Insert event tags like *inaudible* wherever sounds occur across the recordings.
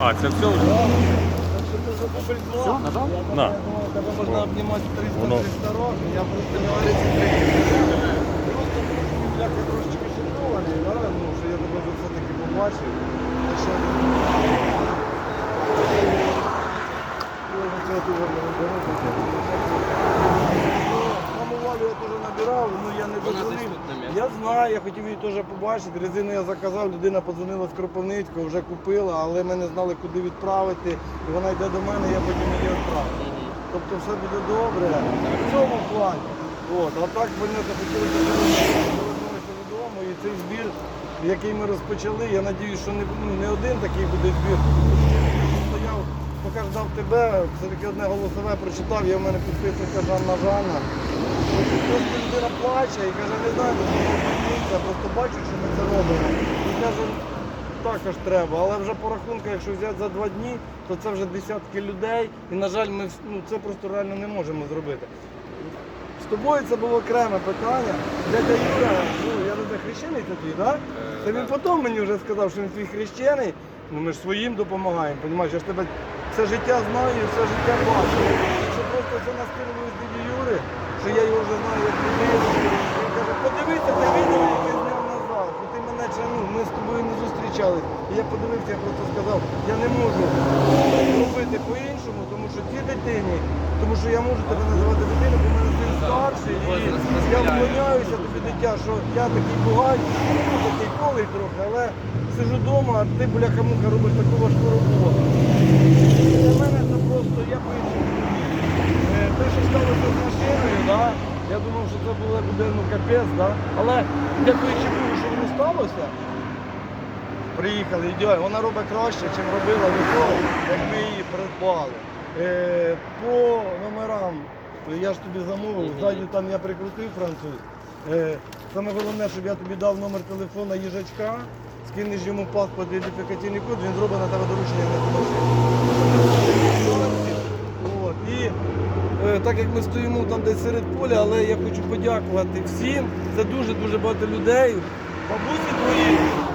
А, це все вже? Все, нажав? На. Тебе можна обнімати 300 Воно. 300 років, я просто не варюся Просто бляха трошечки шокований, да? ну, що я тебе вже все-таки побачив. Та ще- я. Ну, я теж набирав, ну я не Вона десь дозвонив. тут на місці. Я знаю, я хотів її теж побачити. Резину я заказав, людина подзвонила з Кропивницького, вже купила, але ми не знали, куди відправити. І вона йде до мене, я потім її відправлю. Тобто все буде добре в цьому плані. От, а так понятно, хотілося повернутися додому. І цей збір, який ми розпочали, я сподіваюся, що не, ну, не один такий буде збір. Я стояв, поки ждав тебе, все-таки одне голосове прочитав, я в мене підписується Жанна Жанна. Людина плаче і каже, не знаю, що я просто бачу, що ми це робимо. І каже, також треба, але вже по рахунку, якщо взяти за два дні, то це вже десятки людей. І, на жаль, ми ну, це просто реально не можемо зробити. З тобою це було окреме питання. Дядя Юра, ну я не знаю, хрещений це твій, так? Це він потім мені вже сказав, що він твій хрещений. Ну ми ж своїм допомагаємо, розумієш, я ж тебе все життя знаю, і все життя бачу. Якщо просто це наскинули з Юри, що я його вже знаю як людину. Він каже, подивися те відео, яке зняв назад. І ти мене чи, ну, ми з тобою не зустрічались. І я подивився, я просто сказав, я не можу робити по-іншому, тому що цій дитині, тому що я можу тебе називати дитиною, бо в мене син старший. І я вклоняюся тобі, дитя, що я такий бугай, ну, такий полий трохи, але сижу вдома, а ти бляха-муха робиш таку важку роботу. Для мене це просто, я по-іншому. Те, що сталося з машиною, да? я думав, що це було буде ну, капець, да? але дякуючи Богу, що воно сталося, приїхали, ідеально. вона робить краще, ніж робила до того, як ми її придбали. Е, по номерам, я ж тобі замовив, ззаді там я прикрутив француз. Е, саме головне, щоб я тобі дав номер телефона їжачка, скинеш йому паспорт, ідентифікаційний код, він зробить на тебе доручення на машину. От. І так як ми стоїмо там десь серед поля, але я хочу подякувати всім. Це дуже-дуже багато людей. Бабусі твої,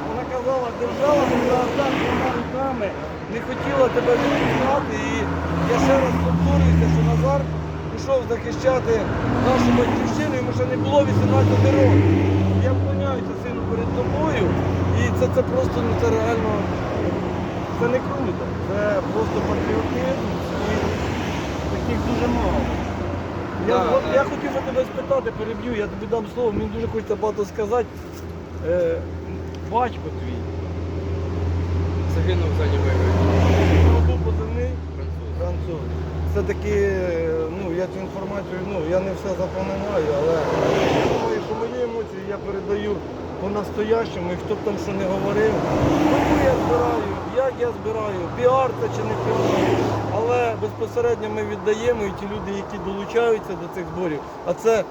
вона казала, держала так двома руками, не хотіла тебе відпускати. І я ще раз повторююся, що Назар пішов захищати нашу батьківщину, йому ще не було 18 років. Я вклоняюся сину перед тобою. І це, це просто ну, це реально це не круто. Це просто патріотизм таких дуже мало. Я, Да, от, да. я хотів би тебе спитати, переб'ю, я тобі дам слово, мені дуже хочеться багато сказати. Е, батько твій, Загинув за нього у нього був позивний француз. француз. Все-таки, ну, я цю інформацію, ну, я не все запам'ятаю, але я думаю, що мої емоції я передаю по-настоящому, і хто б там що не говорив. Кому я збираю, як я збираю, піар це чи не піар. Але безпосередньо ми віддаємо і ті люди, які долучаються до цих зборів. А це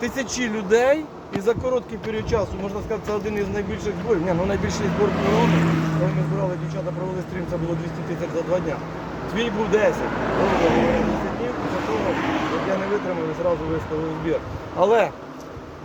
тисячі людей. І за короткий період часу, можна сказати, це один із найбільших зборів. Ні, ну найбільший збор природи. Коли ми збирали дівчата, провели стрім, це було 200 тисяч за два дня. Твій був 10. Коли я говорив 10 днів, після того, як я не витримав і зразу виставив збір. Але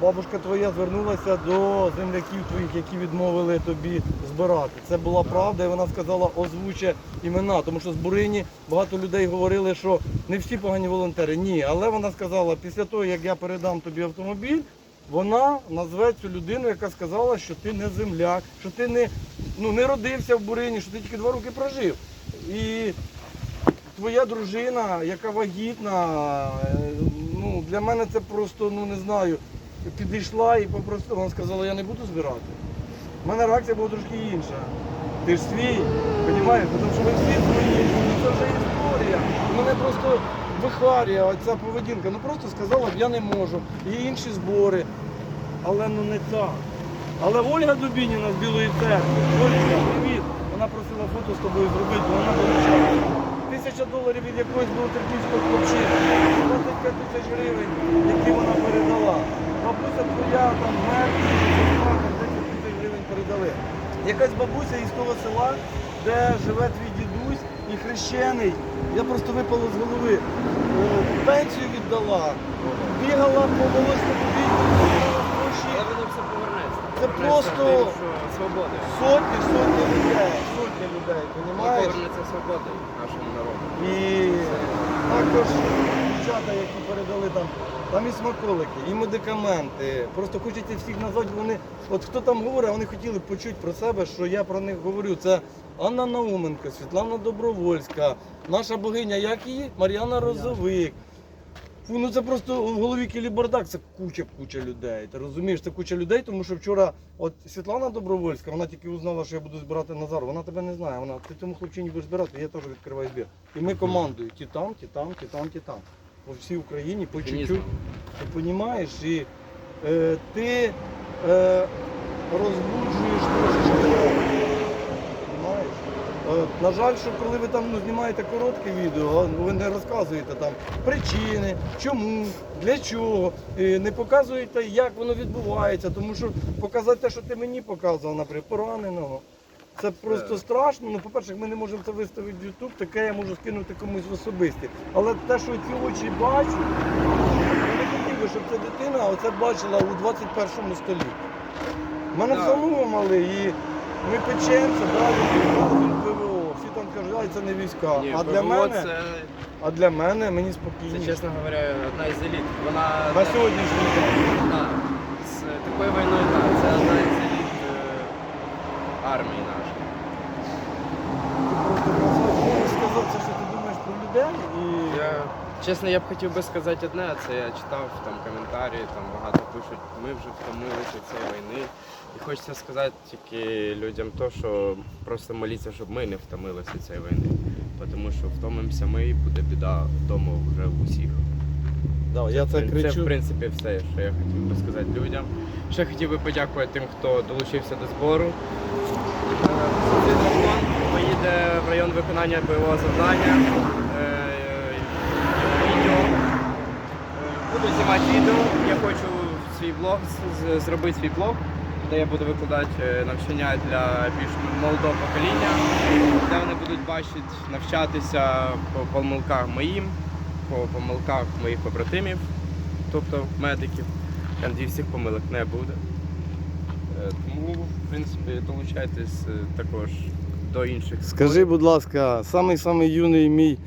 бабушка твоя звернулася до земляків твоїх, які відмовили тобі збирати. Це була правда, і вона сказала, озвуче імена, тому що з Бурині багато людей говорили, що не всі погані волонтери. Ні, але вона сказала, після того, як я передам тобі автомобіль, вона назве цю людину, яка сказала, що ти не земляк, що ти не, ну, не родився в Бурині, що ти тільки два роки прожив. І твоя дружина, яка вагітна, е, ну, для мене це просто, ну не знаю, підійшла і попросила, вона сказала, я не буду збирати. У мене реакція була трошки інша. Ти ж свій, розумієш, тому що ми всі свої, це вже історія. Мене просто вихарює оця поведінка. Ну просто сказала, я не можу. Є інші збори. Але ну не так. Але Ольга Дубініна з Білої церкви, Ольга, привіт. Вона просила фото з тобою зробити, вона долучала. Тисяча доларів від якогось білотерпільського хлопчини, 25 тисяч гривень, які вона передала. Бабуся твоя там мертва, 10 тисяч гривень передали. Якась бабуся із того села, де живе твій дідусь і хрещений. Я просто випало з голови. Пенсію віддала, бігала по волосному відділу, гроші. Але воно все повернеться. Це просто свободи. сотні, сотні людей, сотні людей, розумієш? Повернеться свобода нашому народу. І також дівчата, які передали там, там і смаколики, і медикаменти. Просто хочеться всіх назвати, вони, от хто там говорить, вони хотіли почути про себе, що я про них говорю. Це Анна Науменко, Світлана Добровольська, наша богиня, як її? Мар'яна Розовик. Фу, ну це просто в голові кілібардак, це куча-куча людей. Ти розумієш, це куча людей, тому що вчора от Світлана Добровольська, вона тільки узнала, що я буду збирати Назар. Вона тебе не знає. Вона ти цьому хлопчині будеш збирати, я теж відкриваю збір. І ми командою ті там, ті там, ті там, ті там. По всій Україні по чуть-чуть. Ти розумієш? І е, ти е, розбуджуєш трошечки. Е, На жаль, що коли ви там ну, знімаєте коротке відео, ну, ви не розказуєте там причини, чому, для чого, е, не показуєте, як воно відбувається, тому що показати те, що ти мені показував, наприклад, пораненого. Це просто страшно. Ну, по-перше, ми не можемо це виставити в YouTube, таке я можу скинути комусь в особисті. Але те, що ці очі бачать, я не хотів би, щоб ця дитина оце бачила у 21 столітті. Мене Так. самого малий, і ми печемося, далі разом ПВО. Всі там кажуть, ай, це не війська. Ні, а, для ПВО мене, це, а для мене мені це, чесно говоря, одна із еліт. Вона На сьогоднішній день. Да, з такою війною, так, це одна із еліт е, армії нашої. Ти просто. Можеш що ти думаєш про людей. І... Я, чесно, я б хотів би сказати одне, це я читав там коментарі, там багато пишуть, ми вже втомилися цієї війни. І хочеться сказати тільки людям то, що просто моліться, щоб ми не втомилися цієї війни. Тому що втомимося ми і буде біда вдома вже в усіх. Да, я це Це, кричу. в принципі все, що я хотів би сказати людям. Ще хотів би подякувати тим, хто долучився до збору. Е, поїде в район виконання бойового завдання. Е, його відео. Е, Буду знімати відео. Я хочу свій блог зробити свій блог, де я буду викладати е, навчання для більш молодого покоління, де вони будуть бачити, навчатися по помилках моїм, по помилках моїх побратимів, тобто медиків. Я надіюсь, всіх помилок не буде. Е, Тому, в принципі, долучайтесь е, також до інших. Скажи, будь ласка, самий самий юний мій,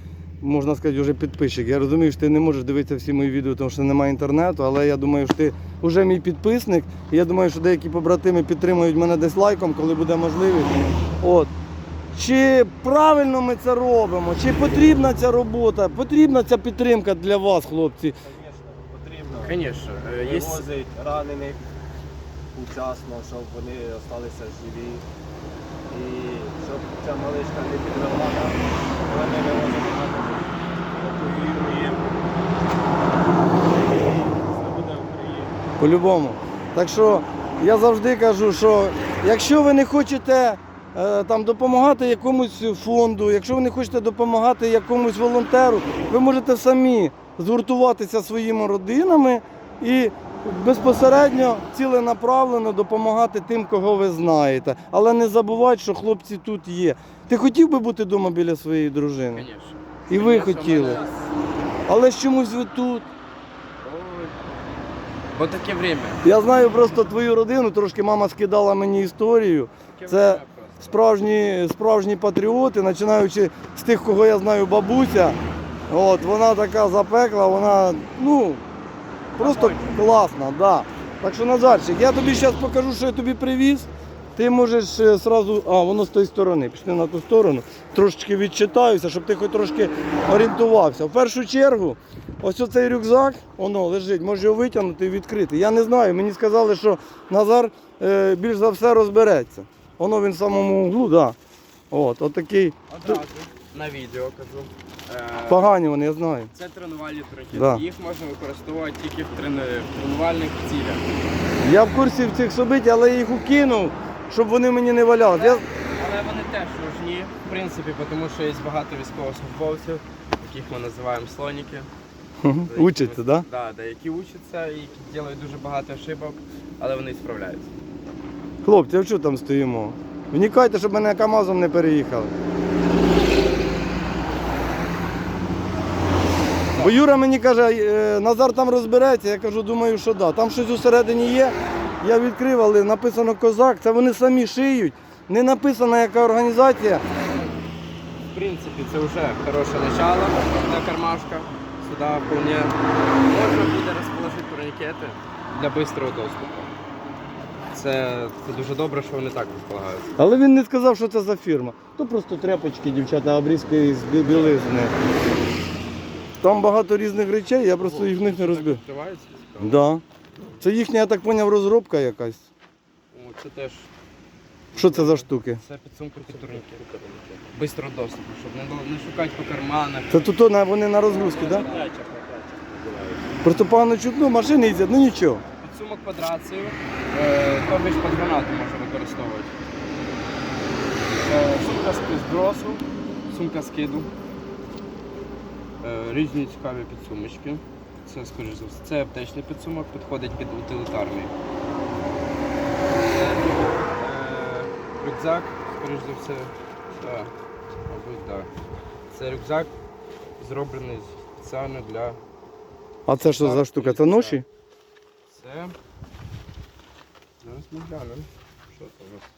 можна сказати, вже підписчик. Я розумію, що ти не можеш дивитися всі мої відео, тому що немає інтернету, але я думаю, що ти вже мій підписник. І я думаю, що деякі побратими підтримують мене десь лайком, коли буде можливість. От. Чи правильно ми це робимо? Чи потрібна ця робота? Потрібна ця підтримка для вас, хлопці? Звісно, потрібно Звісно, е, є вивозить ранених вчасно, щоб вони залишилися живі. І щоб ця маличка не нам, коли ми вивозимо Україна. По-любому. Так що я завжди кажу, що якщо ви не хочете е, там допомагати якомусь фонду, якщо ви не хочете допомагати якомусь волонтеру, ви можете самі згуртуватися своїми родинами і безпосередньо ціленаправлено допомагати тим, кого ви знаєте. Але не забувайте, що хлопці тут є. Ти хотів би бути вдома біля своєї дружини? Звісно. І ви хотіли. Але ж чомусь ви тут. Бо таке время. Я знаю просто твою родину, трошки мама скидала мені історію. Це. Справжні, справжні патріоти, починаючи з тих, кого я знаю, бабуся. От, вона така запекла, вона ну, просто класна. Да. Так що, Назарчик, я тобі зараз покажу, що я тобі привіз. Ти можеш е, сразу, а воно з тої сторони, пішли на ту сторону, трошечки відчитаюся, щоб ти хоч трошки орієнтувався. В першу чергу, ось оцей рюкзак, воно лежить, може його витягнути і відкрити. Я не знаю, мені сказали, що Назар е, більш за все розбереться. Воно він в самому углу, да. От, отакий. Одразу на відео кажу. Е, Погані вони, я знаю. Це тренувальні трохи. Да. Їх можна використовувати тільки в тренувальних цілях. Я в курсі цих событий, але я їх укинув, щоб вони мені не валялись. Я... Але вони теж нужні, в принципі, тому що є багато військовослужбовців, яких ми називаємо слоніки. Учаться, так? Да? Да, да, які учаться і які роблять дуже багато ошибок, але вони справляються. Хлопці, а що там стоїмо? Вникайте, щоб мене КАМАЗом не переїхали. Бо Юра мені каже, «Е, Назар там розбереться, я кажу, думаю, що да. Там щось усередині є. Я відкрив, але написано козак, це вони самі шиють. Не написано яка організація. В принципі, це вже хороше начало для кармашка. Сюди вполне можна буде розположити турнікети для швидкого доступу. Це, це дуже добре, що вони так розполагаються. Але він не сказав, що це за фірма. То просто тряпочки, дівчата, обрізки з бі- білизни. Там багато різних речей, я просто їх в них не розбив. Відкривається? Да. Це їхня, я так зрозумів, розробка якась. О, це теж Що це за штуки? це підсумки під турнікет. Бистрого доступу, щоб не, не шукати по карманах. Це тут на- вони на розгрузки, так? Да? Просто погано чутно, машини їздять, ну нічого. Підсумок під рацію, е, тобі ж під гранату може використовувати. Е, сумка з бросу, сумка скиду. Е, різні цікаві підсумочки. Це, скоріш за все, це аптечний підсумок, підходить під утилітарний. Е, рюкзак, скоріш за все, так, мабуть, так. Це рюкзак зроблений спеціально для А це що за штука? Це ноші? це. Зараз ми глянемо. Що це у нас?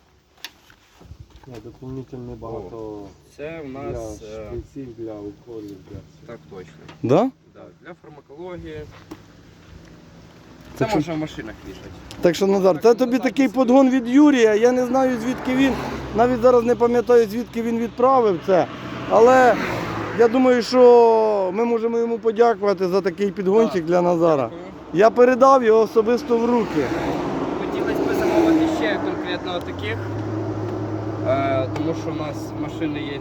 Доповнительно багато Це у для нас. шприців, для уколів, для Так точно. Да? Да, для фармакології. Це чу- можна в машинах вішати. Так що, Назар, це тобі такий подгон від Юрія. Я не знаю, звідки він. Навіть зараз не пам'ятаю, звідки він відправив це. Але я думаю, що ми можемо йому подякувати за такий підгончик для Назара. Дякую. Я передав його особисто в руки. Хотілося б замовити ще конкретно таких, тому що у нас машини є,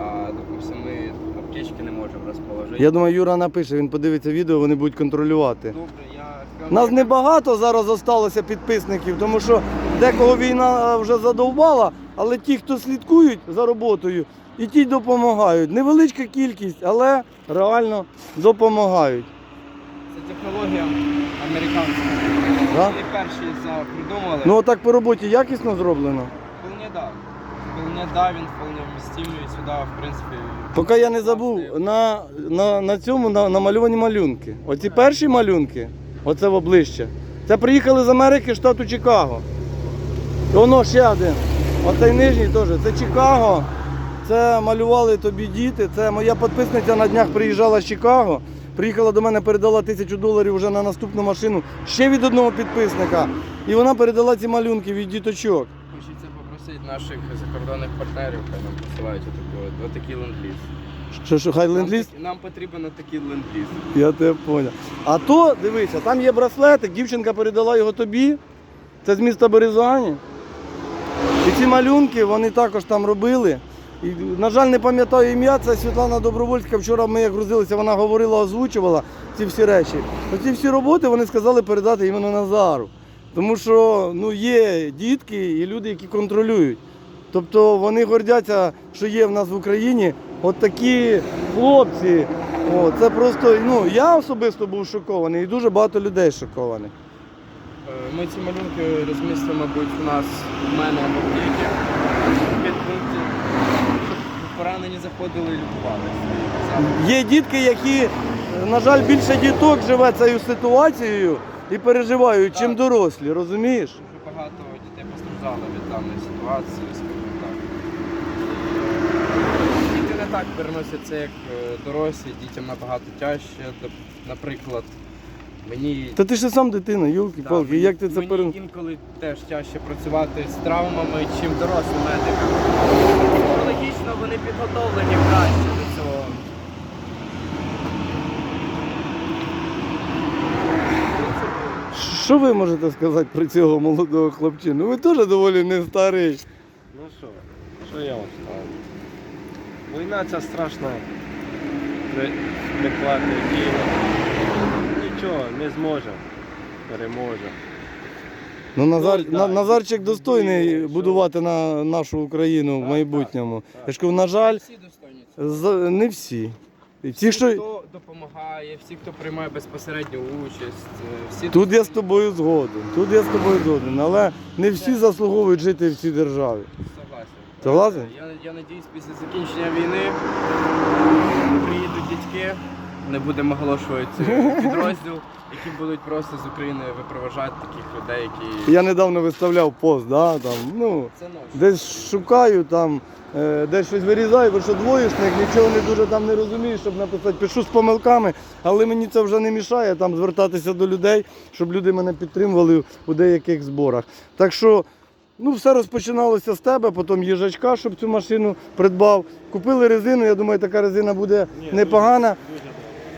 а, допустимо, ми аптечки не можемо розположити. Я думаю, Юра напише, він подивиться відео, вони будуть контролювати. Добре, я Нас небагато зараз залишилося підписників, тому що декого війна вже задовбала, але ті, хто слідкують за роботою, і ті допомагають. Невеличка кількість, але реально допомагають. Це технологія американська. Да? Вони перші придумали. Ну отак по роботі якісно зроблено. Вполне да. Він вполне вмістимий сюди, в принципі. Поки я не забув, на, на, на цьому на, намальовані малюнки. Оці перші малюнки, оце в обличчя. Це приїхали з Америки, штату Чикаго. І воно ще один. Оцей нижній теж. Це Чикаго. Це малювали тобі діти. Це моя підписниця на днях приїжджала з Чикаго. Приїхала до мене, передала тисячу доларів вже на наступну машину ще від одного підписника. І вона передала ці малюнки від діточок. Попросити наших закордонних партнерів, хай нам посилають отаку, отакий ленд-ліз. Що, що, хай Нам, ленд-ліз? такі- нам потрібен отакий ленд-ліз. Я тебе поняв. А то, дивися, там є браслетик, дівчинка передала його тобі. Це з міста Березані. І ці малюнки вони також там робили. І, на жаль, не пам'ятаю ім'я, це Світлана Добровольська. Вчора ми як грузилися, вона говорила, озвучувала ці всі речі. Оці всі роботи вони сказали передати іменно Назару. Тому що ну, є дітки і люди, які контролюють. Тобто вони гордяться, що є в нас в Україні от такі хлопці. О, це просто, ну, я особисто був шокований і дуже багато людей шокованих. Е, Ми ці малюнки розмістимо, мабуть, у нас у мене в аптеці. П'ять пунктів, щоб поранені заходили і лікувалися. Є дітки, які, на жаль, більше діток живе цією ситуацією і переживають, чим дорослі, розумієш? Дуже багато дітей постраждало від даної ситуації, скажімо так. Діти не так переносять це, як е, дорослі, дітям набагато тяжче. Наприклад, мені Та ти ж сам дитина, Да, юлки-палки, як ти це мені інколи теж тяжче працювати з травмами, чим дорослим медикам. Психологічно вони підготовлені краще до цього. Що ви можете сказати про цього молодого хлопчину? Ви теж доволі не старий. Ну що, що я вам скажу? Війна ця страшна при- прикладна діла. Нічого, не зможемо. Переможемо. Ну, Назар, Ну, да, Назарчик достойний і- будувати на нашу Україну в майбутньому. так, так. Я ж кажу, на жаль, Всі достойні. за- не всі. І Ті, Всі, що... хто допомагає, всі, хто приймає безпосередню участь, е, всі Тут я з тобою згоден, тут я з тобою згоден, але не всі заслуговують жити в цій державі. согласен. Согласен? Я, я надіюсь, після закінчення війни приїдуть дітки не будемо оголошувати *laughs* підрозділ, які будуть просто з України випроважати таких людей, які Я недавно виставляв пост, да, там, ну, це ночі. десь шукаю, там, е, десь щось вирізаю, бо що двоєшник, нічого не дуже там не розумію, щоб написати. Пишу з помилками, але мені це вже не мішає там звертатися до людей, щоб люди мене підтримували у деяких зборах. Так що, ну, все розпочиналося з тебе, потім їжачка, щоб цю машину придбав. Купили резину, я думаю, така резина буде непогана.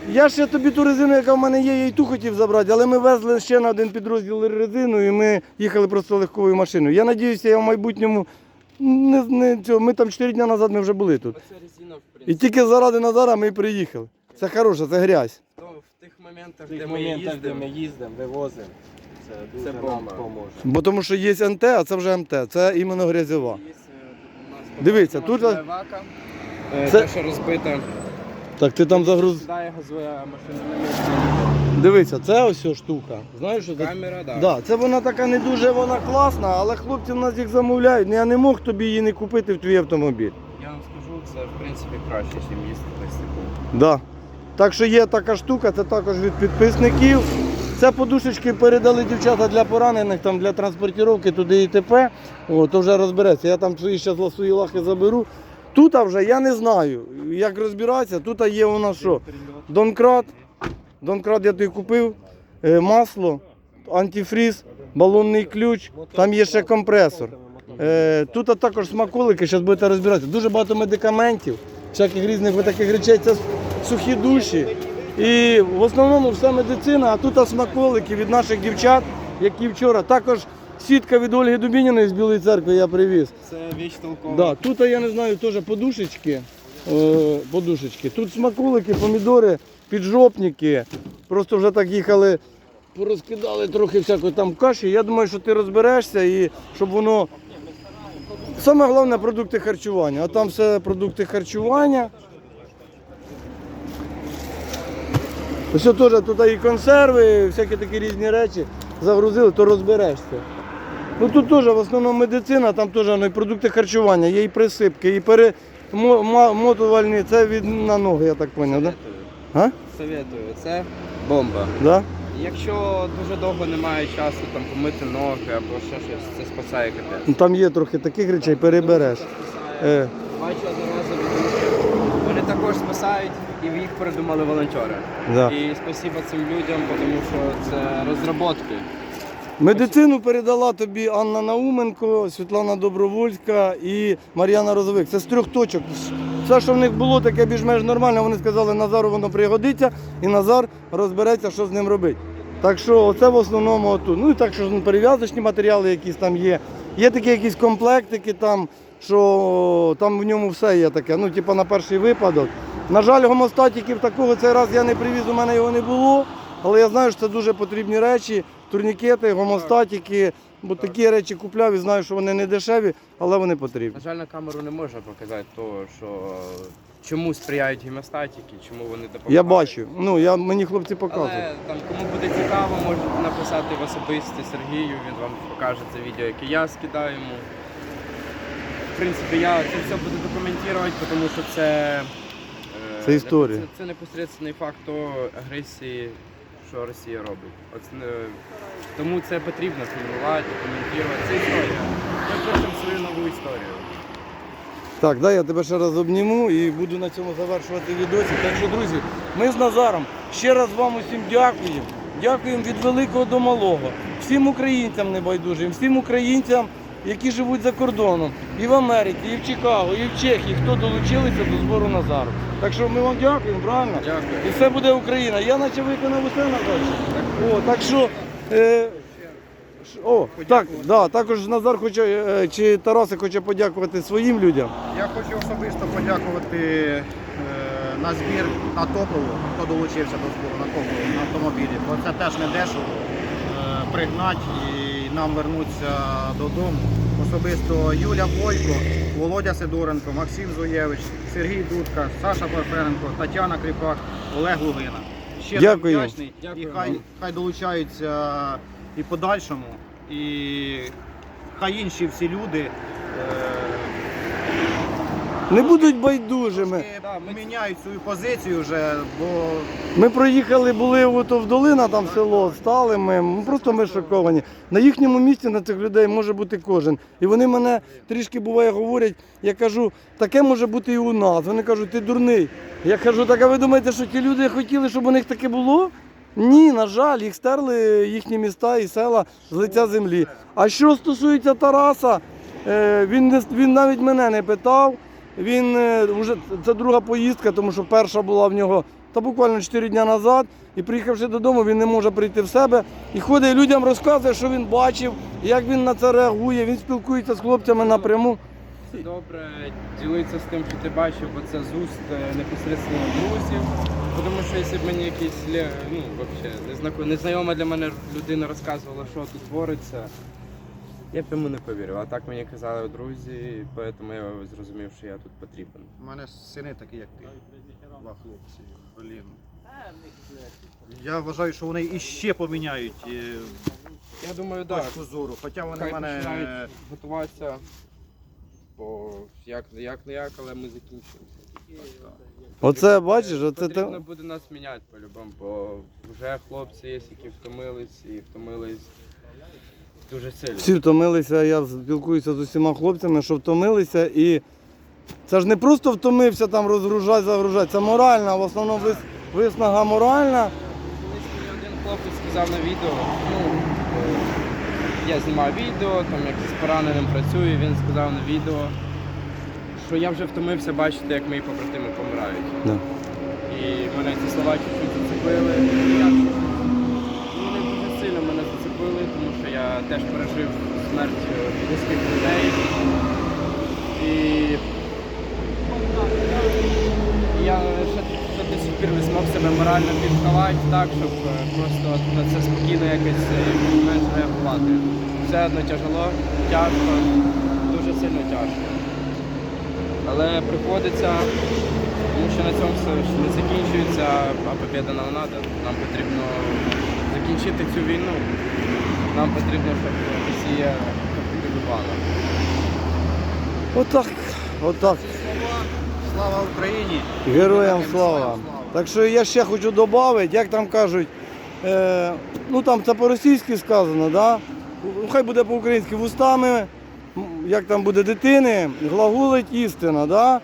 Я ще тобі ту резину, яка в мене є, я і ту хотів забрати, але ми везли ще на один підрозділ резину і ми їхали просто легковою машиною. Я сподіваюся, я в майбутньому не, не цього. Ми там 4 дні назад ми вже були тут. Оце резина, в І тільки заради Назара ми і приїхали. Це хороше, це грязь. то в тих моментах, В тих де ми моментах, де їздимо, ми їздимо, вивозимо, це дуже нам бомба. допоможе. Бо тому що є НТ, а це вже МТ. Це іменно грязьова. є, е, у нас Дивіться, тут- Вака, е, Це- те, що розбита. Так, ти там загруз. Сідає, газує машина на місці. Дивися, це ось ця штука. Знаєш, що це? Камера, так. Да, це вона така не дуже вона класна, але хлопці в нас їх замовляють. Ну, Я не мог тобі її не купити в твій автомобіль. Я вам скажу, це в принципі краще, ніж десь таку. Да. Так що є така штука, це також від підписників. Це подушечки передали дівчата для поранених, там для транспортування туди і т.п. О, то вже розбереться. Я там свої ще свої лахи заберу. Тут вже я не знаю, як розбиратися. Тут є у нас що? Донкрат. Донкрат я тобі купив, е, масло, антифріз, балонний ключ, там є ще компресор. Е, Тут також смаколики, зараз будете розбиратися. Дуже багато медикаментів, всяких різних таких речей. Це сухі душі. І в основному вся медицина, а тут смаколики від наших дівчат, які вчора. Також сітка від Ольги Дубініної з Білої церкви я привіз. Це віч толкова. Да, тут я не знаю, теж подушечки. Е, подушечки. Тут смаколики, помідори, піджопники. Просто вже так їхали, порозкидали трохи всякої там каші. Я думаю, що ти розберешся і щоб воно. Саме головне продукти харчування. А там все продукти харчування. Ось теж тут і консерви, всякі такі різні речі загрузили, то розберешся. Ну тут теж в основному медицина, там теж ну, і продукти харчування, є і присипки, і перемотувальні, це від на ноги, я так зрозумів, да? А? Советую, це бомба. Да? Якщо дуже довго немає часу там помити ноги або ще щось, це спасає капець. Ну, Там є трохи таких речей, перебереш. Е, Бачу одноразові думки. Вони також спасають і їх придумали волонтери. да. І спасибо цим людям, тому що це розробки. Медицину передала тобі Анна Науменко, Світлана Добровольська і Мар'яна Розовик. Це з трьох точок. Все, що в них було, таке більш-менш нормально. Вони сказали, Назару воно пригодиться, і Назар розбереться, що з ним робити. Так що це в основному отут. Ну і так, що ну, перев'язочні матеріали якісь там є. Є такі якісь комплектики там, що там в ньому все є таке. Ну, типу на перший випадок. На жаль, гомостатиків такого цей раз я не привіз, у мене його не було. Але я знаю, що це дуже потрібні речі, турнікети, гомостатики, бо такі речі купляв і знаю, що вони не дешеві, але вони потрібні. На жаль, на камеру не можна показати того, що чому сприяють гемостатики, чому вони допомагають. Я бачу. Ну, я, мені хлопці показують. Але там кому буде цікаво, можете написати в особисті Сергію, він вам покаже це відео, яке я скидаю йому. В принципі, я це все буду документувати, тому що це, е, Це історія. Це, це непосередній факт агресії, що Росія робить. От, е, тому це потрібно фільмувати, документувати. Це історія. Ми пишемо свою нову історію. Так, да, я тебе ще раз обніму і буду на цьому завершувати відосик. Так що, друзі, ми з Назаром ще раз вам усім дякуємо. Дякуємо від великого до малого. Всім українцям небайдужим, всім українцям, які живуть за кордоном, і в Америці, і в Чикаго, і в Чехії, хто долучилися до збору Назару. Так що ми вам дякуємо, правильно? Дякую. І все буде Україна. Я наче виконав усе Назар. О, так що. Е, о, так, да, також Назар хоче, е, чи Тарасик хоче подякувати своїм людям. Я хочу особисто подякувати е, на збір на топливо, хто долучився до збору на топливо на автомобілі. Бо це теж не дешево е, пригнати і нам вернутися додому. Особисто Юля Бойко, Володя Сидоренко, Максим Зуєвич, Сергій Дудка, Саша Парфенко, Тетяна Кріпак, Олег Лугина. Ще Дякую. вдячний і хай, хай долучаються і подальшому. І хай інші всі люди. е, не будуть байдужими. Да, ми- міняють свою позицію вже, бо Ми проїхали, були в долина, там село, стали ми, ну, просто ми шоковані. На їхньому місці на цих людей може бути кожен. І вони мене трішки буває говорять, я кажу, таке може бути і у нас. Вони кажуть, ти дурний. Я кажу, так а ви думаєте, що ті люди хотіли, щоб у них таке було? Ні, на жаль, їх стерли їхні міста і села з лиця землі. А що стосується Тараса, е, він, не, він навіть мене не питав. Він е, вже це друга поїздка, тому що перша була в нього та буквально 4 дні назад. І приїхавши додому, він не може прийти в себе і ходить людям розказує, що він бачив, як він на це реагує. Він спілкується з хлопцями напряму. Це добре ділитися з тим, що ти бачив, бо це з уст е, непосередньо друзів. Тому що якщо б мені якийсь ну, вообще, незнайома для мене людина розказувала, що тут твориться, я б йому не повірив. А так мені казали друзі, тому я зрозумів, що я тут потрібен. У мене сини такі, як ти. Два хлопці. Блін. Я вважаю, що вони іще поміняють е, Я думаю, так. точку зору. Хоча вони Хай в мене. починають готуватися, бо як, як не як, але ми закінчимо. Оце бачиш, оце. Потрібно буде нас міняти по-любому, бо вже хлопці є, які втомились і втомились дуже сильно. Всі втомилися, я спілкуюся з усіма хлопцями, що втомилися. І це ж не просто втомився там розгружати, загружати, це моральна, в основному вис- виснага моральна. Колись мені один хлопець сказав на відео, ну, е, я знімав відео, там як з пораненим працюю, він сказав на відео, що я вже втомився бачити, як мої побратими помирають. Да. І мене ці слова чуть-чуть зацепили. І я чуть- Вони дуже сильно мене зацепили, тому що я теж пережив смерть е, близьких людей. І я ще, до сих пір не змог себе морально підховати так, щоб е, просто на це спокійно якось менш реагувати. Все одно тяжело, тяжко, дуже сильно тяжко. Але приходиться, тому що на цьому все не закінчується, а побіда треба. Нам потрібно закінчити цю війну. Нам потрібно, щоб Росія капітулювала. Отак, отак. Слава Україні! Героям слава. Так що я ще хочу додати, як там кажуть, е, ну там це по-російськи сказано, да? Ну, хай буде по-українськи вустами, як там буде дитини, глаголить істина. Да?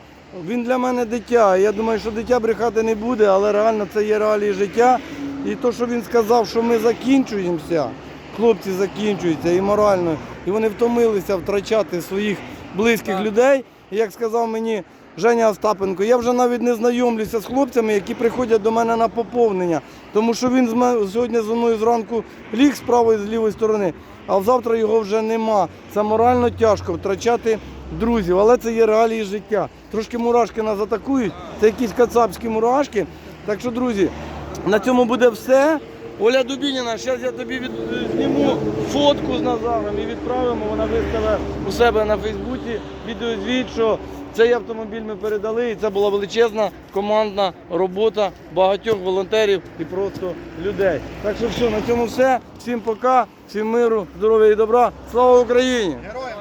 Він для мене дитя. Я думаю, що дитя брехати не буде, але реально це є реалії життя. І то, що він сказав, що ми закінчуємося, хлопці закінчуються і морально, і вони втомилися втрачати своїх близьких Так. людей. І як сказав мені Женя Остапенко, я вже навіть не знайомлюся з хлопцями, які приходять до мене на поповнення. Тому що він сьогодні зі мною зранку ліг з правої з лівої сторони, а завтра його вже нема. Це морально тяжко втрачати друзів, але це є реалії життя. Трошки мурашки нас атакують, це якісь кацапські мурашки. Так що, друзі, на цьому буде все. Оля Дубініна, зараз я тобі від, зніму фотку з Назаром і відправимо. Вона виставила у себе на Фейсбуці відеозвіт, що цей автомобіль ми передали, і це була величезна командна робота багатьох волонтерів і просто людей. Так що все, на цьому все. Всім пока, всім миру, здоров'я і добра. Слава Україні! Героям